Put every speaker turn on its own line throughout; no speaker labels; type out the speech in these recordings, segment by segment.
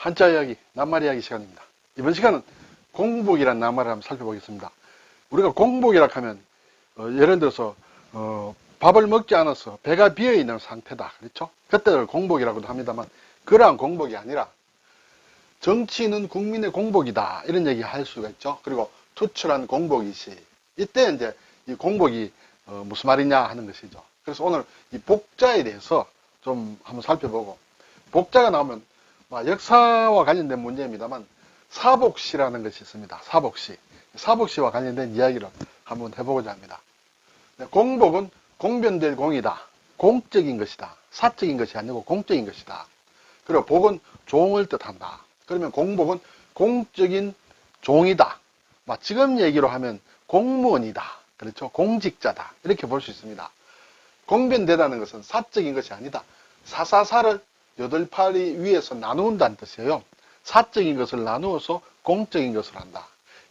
한자 이야기, 낱말 이야기 시간입니다. 이번 시간은 공복이라는 낱말을 한번 살펴보겠습니다. 우리가 공복이라 하면 어, 예를 들어서 어, 밥을 먹지 않아서 배가 비어 있는 상태다. 그렇죠? 그때를 공복이라고도 합니다만 그러한 공복이 아니라 정치는 국민의 공복이다. 이런 얘기 할 수가 있죠. 그리고 투철한 공복이시. 이때 이제 이 공복이 어, 무슨 말이냐 하는 것이죠. 그래서 오늘 이 복자에 대해서 좀 한번 살펴보고 복자가 나오면 뭐 역사와 관련된 문제입니다만 사복시라는 것이 있습니다. 사복시. 사복시와 관련된 이야기를 한번 해보고자 합니다. 네, 공복은 공변될 공이다. 공적인 것이다. 사적인 것이 아니고 공적인 것이다. 그리고 복은 종을 뜻한다. 그러면 공복은 공적인 종이다. 막 지금 얘기로 하면 공무원이다. 그렇죠? 공직자다. 이렇게 볼 수 있습니다. 공변되다는 것은 사적인 것이 아니다. 사사사를 여덟 팔이 위에서 나누는다는 뜻이에요. 사적인 것을 나누어서 공적인 것을 한다.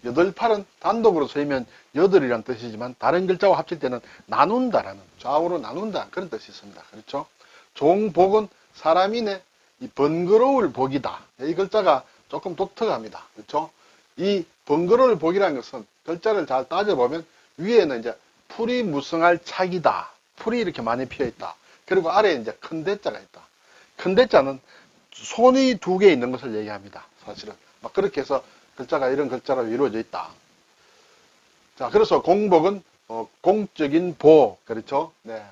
여덟 팔은 단독으로 쓰이면 여덟이란 뜻이지만 다른 글자와 합칠 때는 나눈다라는 좌우로 나눈다 그런 뜻이 있습니다. 그렇죠? 종복은 사람인의 이 번거로울 복이다. 이 글자가 조금 독특합니다. 그렇죠? 이 번거로울 복이라는 것은 글자를 잘 따져보면 위에는 이제 풀이 무성할 착이다. 풀이 이렇게 많이 피어 있다. 그리고 아래에 이제 큰 대자가 있다. 큰 대자는 손이 두 개 있는 것을 얘기합니다. 사실은. 막 그렇게 해서 글자가 이런 글자로 이루어져 있다. 자, 그래서 공복은 어, 공적인 보, 그렇죠? 네.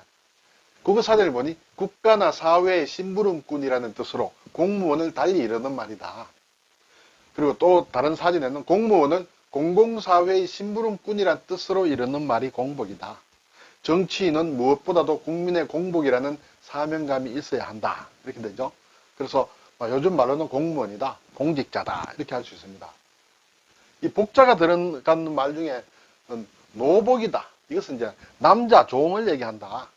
국어사전을 보니 국가나 사회의 심부름꾼이라는 뜻으로 공무원을 달리 이르는 말이다. 그리고 또 다른 사전에는 공무원은 공공사회의 심부름꾼이라는 뜻으로 이르는 말이 공복이다. 정치인은 무엇보다도 국민의 공복이라는 사명감이 있어야 한다. 이렇게 되죠. 그래서 요즘 말로는 공무원이다, 공직자다 이렇게 할 수 있습니다. 이 복자가 들어가는 말 중에 노복이다. 이것은 이제 남자 종을 얘기한다.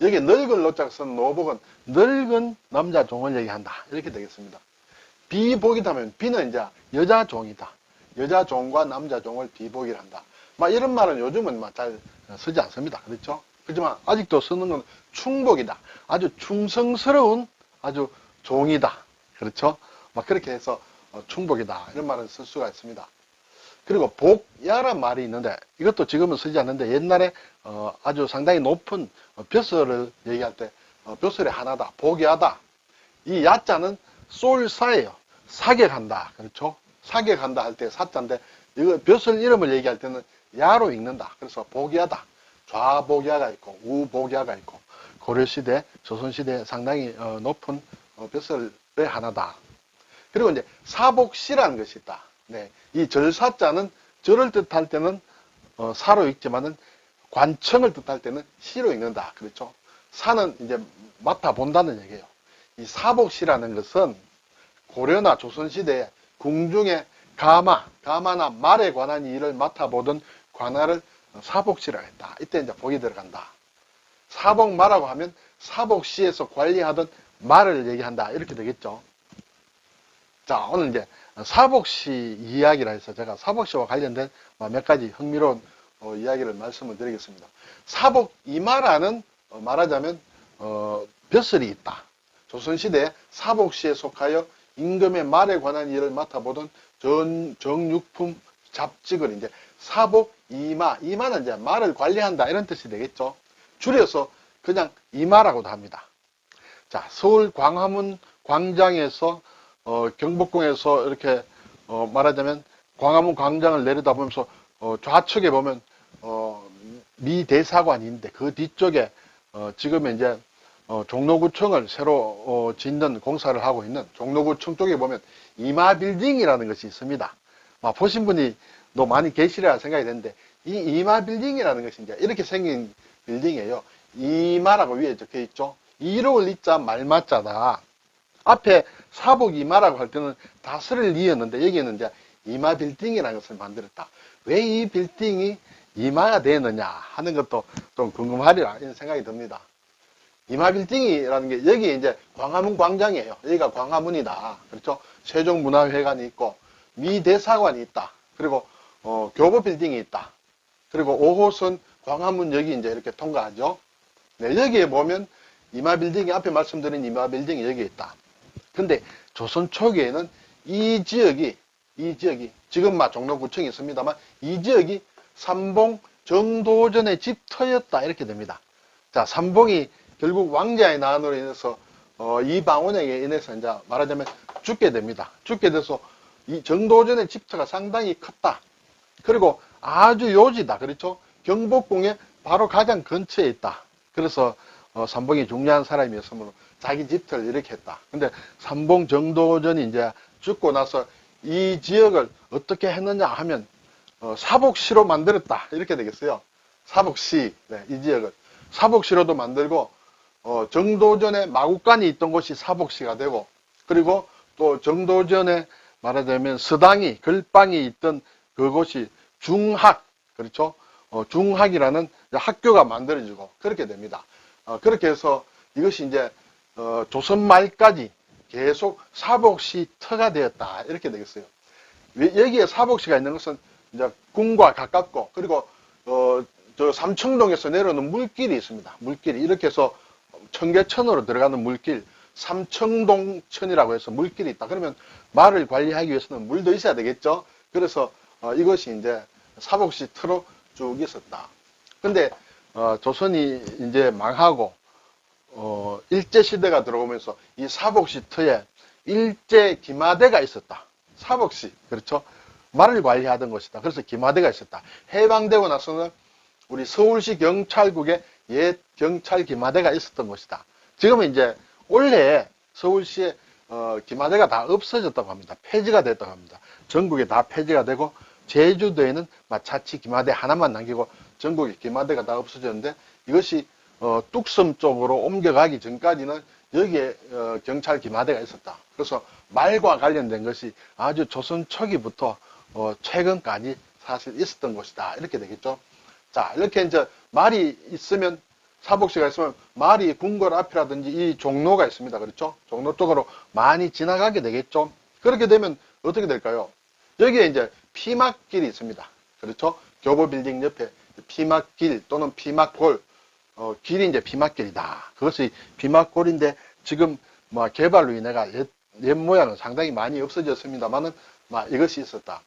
여기 늙은 노자가 쓴 노복은 늙은 남자 종을 얘기한다. 이렇게 되겠습니다. 비복이다면 비는 이제 여자 종이다. 여자 종과 남자 종을 비복이라 한다. 막 이런 말은 요즘은 막 잘 쓰지 않습니다. 그렇죠? 그렇지만 아직도 쓰는 건 충복이다. 아주 충성스러운 아주 종이다. 그렇죠? 막 그렇게 해서 어, 충복이다. 이런 말을 쓸 수가 있습니다. 그리고 복야란 말이 있는데 이것도 지금은 쓰지 않는데 옛날에 어, 아주 상당히 높은 어, 벼슬을 얘기할 때 벼슬의 하나다. 복야다. 이 야자는 쏠사예요. 사격한다. 그렇죠? 사격한다 할 때 사자인데 이거 벼슬 이름을 얘기할 때는 야로 읽는다. 그래서 복야다. 좌복야가 있고 우복야가 있고 고려시대, 조선시대 상당히 높은 벼슬의 하나다. 그리고 이제 사복시라는 것이 있다. 네. 이 절사자는 절을 뜻할 때는 어, 사로 읽지만은 관청을 뜻할 때는 시로 읽는다. 그렇죠? 사는 이제 맡아본다는 얘기예요. 이 사복시라는 것은 고려나 조선시대에 궁중의 가마, 가마나 말에 관한 일을 맡아보던 관할을 사복시라 했다. 이때 이제 복이 들어간다. 사복마라고 하면 사복시에서 관리하던 말을 얘기한다. 이렇게 되겠죠. 자, 오늘 이제 사복시 이야기라 해서 제가 사복시와 관련된 몇 가지 흥미로운 어, 이야기를 말씀을 드리겠습니다. 사복 이마라는 어, 말하자면 어, 벼슬이 있다. 조선시대 사복시에 속하여 임금의 말에 관한 일을 맡아보던 전, 정육품 잡직을 이제 사복 이마, 이마는 이제 말을 관리한다 이런 뜻이 되겠죠. 줄여서 그냥 이마라고도 합니다. 자, 서울 광화문 광장에서 어, 경복궁에서 이렇게 어, 말하자면 광화문 광장을 내려다보면서 어, 좌측에 보면 어, 미 대사관이 있는데 그 뒤쪽에 어, 지금 이제 어, 종로구청을 새로 어, 짓는 공사를 하고 있는 종로구청 쪽에 보면 이마빌딩이라는 것이 있습니다. 아, 보신 분이 너 많이 계시리라 생각이 되는데 이 이마빌딩이라는 것이 이제 이렇게 생긴 빌딩이에요. 이마라고 위에 적혀 있죠. 이로울 이자 말맞자다. 앞에 사복 이마라고 할 때는 다스를 이었는데 여기에는 이제 이마 빌딩이라는 것을 만들었다. 왜 이 빌딩이 이마가 되느냐 하는 것도 좀 궁금하리라 이런 생각이 듭니다. 이마 빌딩이라는 게 여기 이제 광화문 광장이에요. 여기가 광화문이다. 그렇죠? 세종문화회관이 있고 미대사관이 있다. 그리고 어, 교보 빌딩이 있다. 그리고 5호선 광화문역이 이제 이렇게 통과하죠. 네, 여기에 보면 이마 빌딩이 앞에 말씀드린 이마 빌딩이 여기 있다. 근데 조선 초기에는 이 지역이 이 지역이 지금 막 종로구청이 있습니다만 이 지역이 삼봉 정도전의 집터였다 이렇게 됩니다. 자 삼봉이 결국 왕자의 난으로 인해서 어, 이 방언에게 인해서 이제 말하자면 죽게 됩니다. 죽게 돼서 이 정도전의 집터가 상당히 컸다. 그리고 아주 요지다. 그렇죠? 경복궁에 바로 가장 근처에 있다. 그래서 어, 삼봉이 중요한 사람이었으므로 자기 집터를 이렇게 했다. 근데 삼봉 정도전이 이제 죽고 나서 이 지역을 어떻게 했느냐 하면 어, 사복시로 만들었다. 이렇게 되겠어요. 사복시, 네, 이 지역을. 사복시로도 만들고 어, 정도전에 마국간이 있던 곳이 사복시가 되고 그리고 또 정도전에 말하자면 서당이 글방이 있던 그곳이 중학 그렇죠 어, 중학이라는 학교가 만들어지고 그렇게 됩니다. 어, 그렇게 해서 이것이 이제 어, 조선 말까지 계속 사복시 터가 되었다. 이렇게 되겠어요. 왜- 여기에 사복시가 있는 것은 이제 궁과 가깝고 그리고 어, 저 삼청동에서 내려오는 물길이 있습니다. 물길이. 이렇게 해서 청계천으로 들어가는 물길 삼청동천이라고 해서 물길이 있다. 그러면 말을 관리하기 위해서는 물도 있어야 되겠죠. 그래서 어, 이것이 이제 사복시 터로 쭉 있었다. 근데 어, 조선이 이제 망하고 어, 일제 시대가 들어오면서 이 사복시 터에 일제 기마대가 있었다. 사복시 그렇죠. 말을 관리하던 것이다. 그래서 기마대가 있었다. 해방되고 나서는 우리 서울시 경찰국에 옛 경찰 기마대가 있었던 것이다. 지금은 이제 올해 서울시에 어, 기마대가 다 없어졌다고 합니다. 폐지가 됐다고 합니다. 전국에 다 폐지가 되고 제주도에는 마차치 기마대 하나만 남기고 전국에 기마대가 다 없어졌는데 이것이 어, 뚝섬 쪽으로 옮겨가기 전까지는 여기에 어, 경찰 기마대가 있었다. 그래서 말과 관련된 것이 아주 조선 초기부터 어, 최근까지 사실 있었던 것이다. 이렇게 되겠죠. 자, 이렇게 이제 말이 있으면 사복시가 있으면 말이 궁궐 앞이라든지 이 종로가 있습니다. 그렇죠? 종로 쪽으로 많이 지나가게 되겠죠? 그렇게 되면 어떻게 될까요? 여기에 이제 피막길이 있습니다. 그렇죠? 교보 빌딩 옆에 피막길 또는 피막골, 어, 길이 이제 피막길이다. 그것이 피막골인데 지금 뭐 개발로 인해가 옛, 옛 모양은 상당히 많이 없어졌습니다만은 막 이것이 있었다.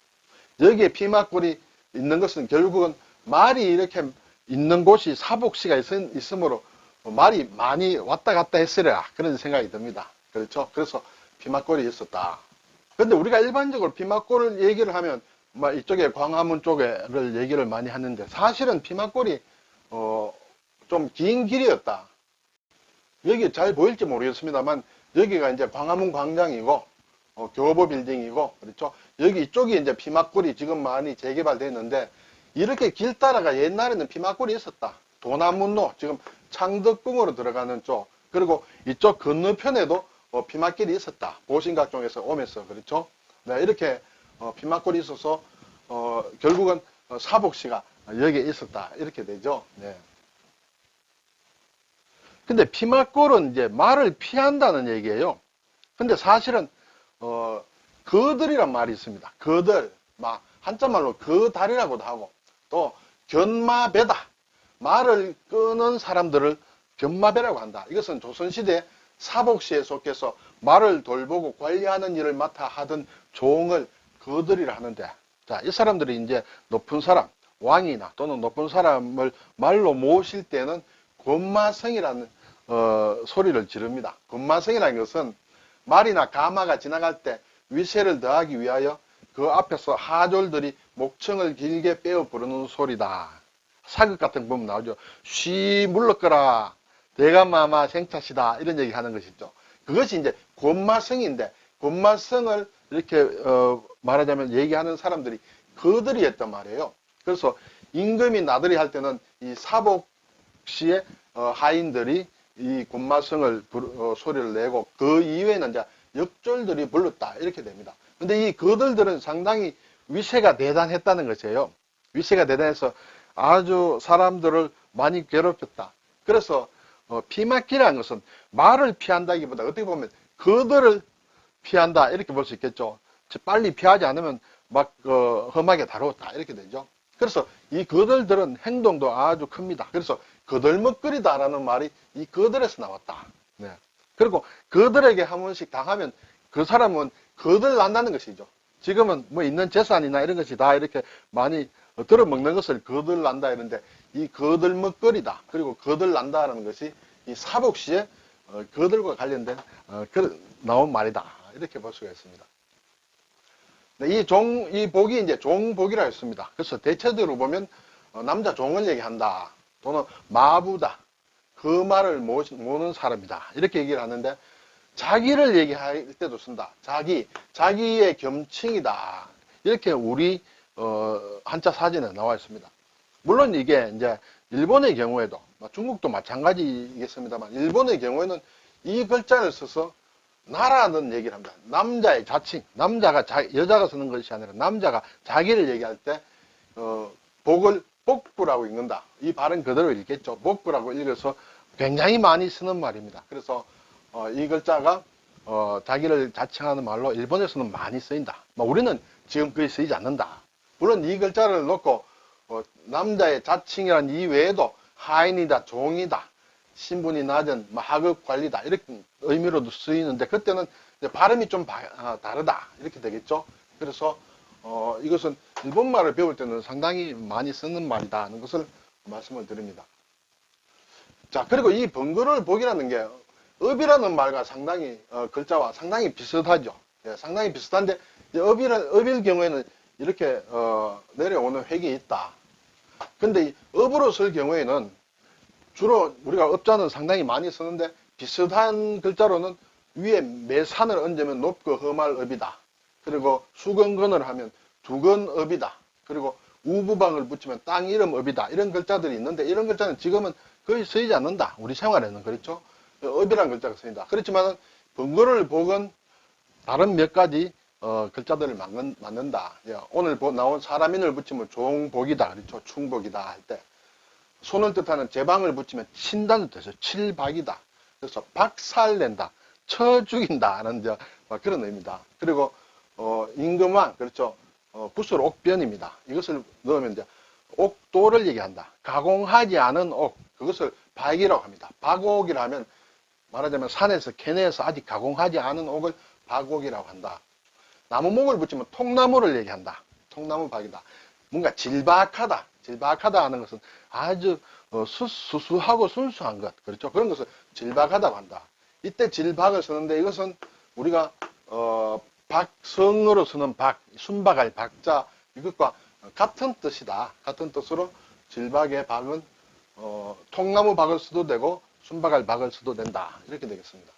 여기에 피막골이 있는 것은 결국은 말이 이렇게 있는 곳이 사복시가 있, 있으므로 말이 많이 왔다 갔다 했으리라 그런 생각이 듭니다. 그렇죠? 그래서 피막골이 있었다. 근데 우리가 일반적으로 피막골을 얘기를 하면 막 이쪽에 광화문 쪽에를 얘기를 많이 하는데 사실은 피막골이 어, 좀 긴 길이었다. 여기 잘 보일지 모르겠습니다만 여기가 이제 광화문 광장이고 어, 교보 빌딩이고 그렇죠. 여기 이쪽이 이제 피막골이 지금 많이 재개발됐는데 이렇게 길 따라가 옛날에는 피막골이 있었다. 도남문로 지금 창덕궁으로 들어가는 쪽 그리고 이쪽 건너편에도 어, 피막길이 있었다. 보신각 쪽에서 오면서 그렇죠. 네, 이렇게 어, 피막골이 있어서 어, 결국은 어, 사복시가 여기에 있었다. 이렇게 되죠. 네. 근데 피막골은 이제 말을 피한다는 얘기예요. 근데 사실은 어, 거들이란 말이 있습니다. 거들, 막 한자말로 거달이라고도 하고 또 견마배다. 말을 끄는 사람들을 견마배라고 한다. 이것은 조선시대 사복시에 속해서 말을 돌보고 관리하는 일을 맡아 하던 종을 거들이라 하는데 자, 이 사람들이 이제 높은 사람, 왕이나 또는 높은 사람을 말로 모실 때는 권마성이라는 어, 소리를 지릅니다. 권마성이라는 것은 말이나 가마가 지나갈 때 위세를 더하기 위하여 그 앞에서 하졸들이 목청을 길게 빼어 부르는 소리다. 사극 같은 거 보면 나오죠. 쉬 물러거라. 대감마마 생차시다. 이런 얘기 하는 것이죠. 그것이 이제 권마성인데 권마성을 이렇게 어, 말하자면 얘기하는 사람들이 그들이었단 말이에요. 그래서 임금이 나들이 할 때는 이 사복시의 어, 하인들이 이 군마성을 어, 소리를 내고 그 이외에는 이제 역졸들이 불렀다 이렇게 됩니다. 근데 이 거들들은 상당히 위세가 대단했다는 것이에요. 위세가 대단해서 아주 사람들을 많이 괴롭혔다. 그래서 어, 피막기라는 것은 말을 피한다기보다 어떻게 보면 거들을 피한다 이렇게 볼 수 있겠죠. 빨리 피하지 않으면 막 어, 험하게 다루었다 이렇게 되죠. 그래서 이 거들들은 행동도 아주 큽니다. 그래서 거들먹거리다라는 말이 이 거들에서 나왔다. 네. 그리고 그들에게 한 번씩 당하면 그 사람은 거들 난다는 것이죠. 지금은 뭐 있는 재산이나 이런 것이 다 이렇게 많이 들어먹는 것을 거들 난다 이런데 이 거들 먹거리다. 그리고 거들 난다라는 것이 이 사복시에 어, 거들과 관련된 어, 그 나온 말이다. 이렇게 볼 수가 있습니다. 네, 이 종, 이 복이 이제 종복이라 했습니다. 그래서 대체적으로 보면 어, 남자 종을 얘기한다. 또는 마부다. 그 말을 모- 모는 사람이다. 이렇게 얘기를 하는데 자기를 얘기할 때도 쓴다. 자기, 자기의 겸칭이다. 이렇게 우리 어, 한자 사전에 나와 있습니다. 물론 이게 이제 일본의 경우에도 뭐 중국도 마찬가지겠습니다만 일본의 경우에는 이 글자를 써서 나라는 얘기를 합니다. 남자의 자칭, 남자가 자, 여자가 쓰는 것이 아니라 남자가 자기를 얘기할 때 어, 복을 복부라고 읽는다. 이 발음 그대로 읽겠죠. 복부라고 읽어서 굉장히 많이 쓰는 말입니다. 그래서 어, 이 글자가 어, 자기를 자칭하는 말로 일본에서는 많이 쓰인다. 뭐 우리는 지금 거의 쓰이지 않는다. 물론 이 글자를 놓고 어, 남자의 자칭이란 이 외에도 하인이다, 종이다, 신분이 낮은 뭐 하급 관리다 이렇게 의미로도 쓰이는데 그때는 발음이 좀 바- 아, 다르다 이렇게 되겠죠. 그래서 어, 이것은 일본말을 배울 때는 상당히 많이 쓰는 말이다 하는 것을 말씀을 드립니다. 자 그리고 이 번거로울 복이라는 게 업이라는 말과 상당히 어, 글자와 상당히 비슷하죠. 예, 상당히 비슷한데 업이라, 업일 경우에는 이렇게 어, 내려오는 획이 있다. 근데 이 업으로 쓸 경우에는 주로 우리가 업자는 상당히 많이 쓰는데 비슷한 글자로는 위에 매산을 얹으면 높고 험할 업이다. 그리고 수건건을 하면 두건업이다. 그리고 우부방을 붙이면 땅 이름 업이다. 이런 글자들이 있는데 이런 글자는 지금은 거의 쓰이지 않는다. 우리 생활에는 그렇죠. 업이라는 글자가 쓰인다. 그렇지만 번거를 복은 다른 몇 가지 어, 글자들을 맞는, 맞는다. 예, 오늘 보- 나온 사람인을 붙이면 종복이다. 그렇죠. 충복이다 할 때. 손을 뜻하는 제방을 붙이면 친다는 뜻이죠. 칠박이다. 그래서 박살낸다. 쳐 죽인다. 하는 그런 의미다. 그리고, 어, 임금왕, 그렇죠. 어, 붓을 옥변입니다. 이것을 넣으면 이제 옥도를 얘기한다. 가공하지 않은 옥. 그것을 박이라고 합니다. 박옥이라 하면 말하자면 산에서 캐내에서 아직 가공하지 않은 옥을 박옥이라고 한다. 나무목을 붙이면 통나무를 얘기한다. 통나무 박이다. 뭔가 질박하다. 질박하다 하는 것은 아주 어, 수, 수수하고 순수한 것. 그렇죠. 그런 것을 질박하다고 한다. 이때 질박을 쓰는데 이것은 우리가 어, 박성으로 쓰는 박, 순박할 박자 이것과 같은 뜻이다. 같은 뜻으로 질박의 박은 어, 통나무 박을 써도 되고 순박할 박을 써도 된다. 이렇게 되겠습니다.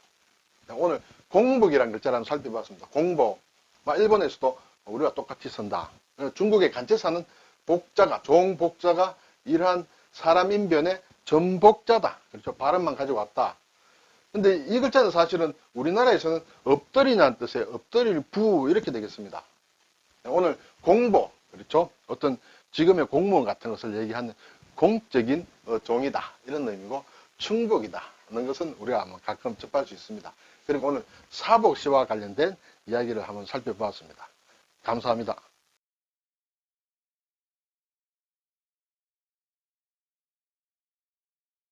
오늘 공복이라는 글자를 한번 살펴봤습니다. 공복. 막 일본에서도 우리가 똑같이 쓴다. 중국의 간체사는 복자가, 종복자가 이러한 사람 인변의 전복자다. 그렇죠. 발음만 가지고 왔다. 근데 이 글자는 사실은 우리나라에서는 엎드리냐는 뜻의 엎드릴 부 이렇게 되겠습니다. 오늘 공복, 그렇죠. 어떤 지금의 공무원 같은 것을 얘기하는 공적인 어, 종이다. 이런 의미고 충복이다. 하는 것은 우리가 아마 가끔 접할 수 있습니다. 그리고 오늘 사복시와 관련된 이야기를 한번 살펴보았습니다. 감사합니다.